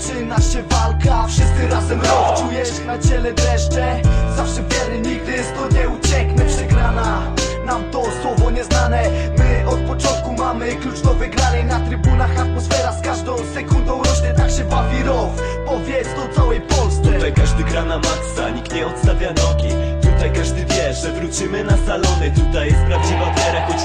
zaczyna się walka. Wszyscy razem rok, czujesz na ciele dreszcze. Zawsze wierny, nigdy stąd nie ucieknę. Przegrana, nam to słowo nieznane. My od początku mamy klucz do wygranej. Na trybunach atmosfera z każdą sekundą rośnie. Tak się bawi rok, powiedz to całej Polsce. Tutaj każdy gra na maksa, nikt nie odstawia nogi. Tutaj każdy wie, że wrócimy na salony. Tutaj jest prawdziwa wiara, choć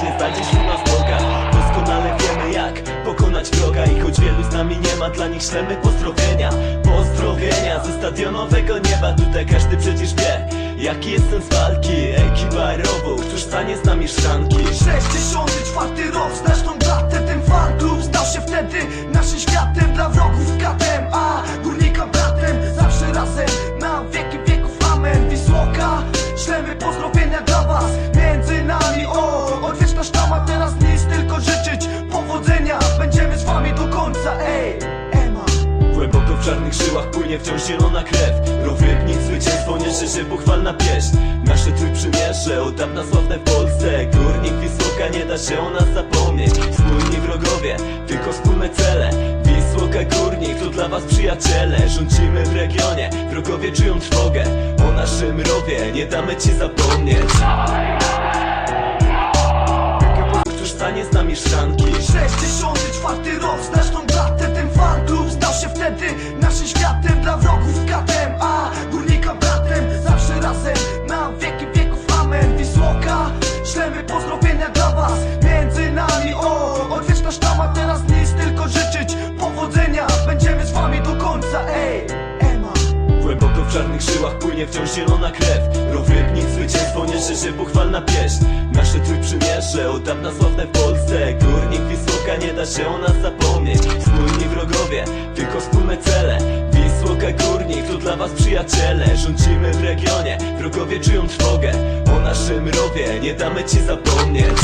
nich ślemy pozdrowienia Pozdrowienia ze stadionowego nieba. Tutaj każdy przecież wie, jaki jest sens walki. Ekipa rowu, któż stanie z nami szranki? 64 rok, znasz tą datę Ten fan klub stał się wtedy naszym światem. Dla w czarnych żyłach płynie wciąż zielona krew. Rowybnik, zwycięstwo niesie się pochwalna pieśń. Nasze trójprzymierze, od dawna sławne w Polsce. Górnik, Wisłoka, nie da się o nas zapomnieć. Wspólni wrogowie, tylko wspólne cele. Wisłoka, Górnik, to dla was przyjaciele. Rządzimy w regionie, wrogowie czują trwogę. O naszym rowie nie damy ci zapomnieć w czarnych żyłach płynie wciąż zielona krew. Rowybnik, zwycięstwo niesie się pochwalna pieśń. Nasze trójprzymierze, od dawna sławne w Polsce. Górnik, Wisłoka, nie da się o nas zapomnieć. Wspólni wrogowie, tylko wspólne cele. Wisłoka, Górnik, to dla was przyjaciele. Rządzimy w regionie, wrogowie czują trwogę. O naszym rowie nie damy ci zapomnieć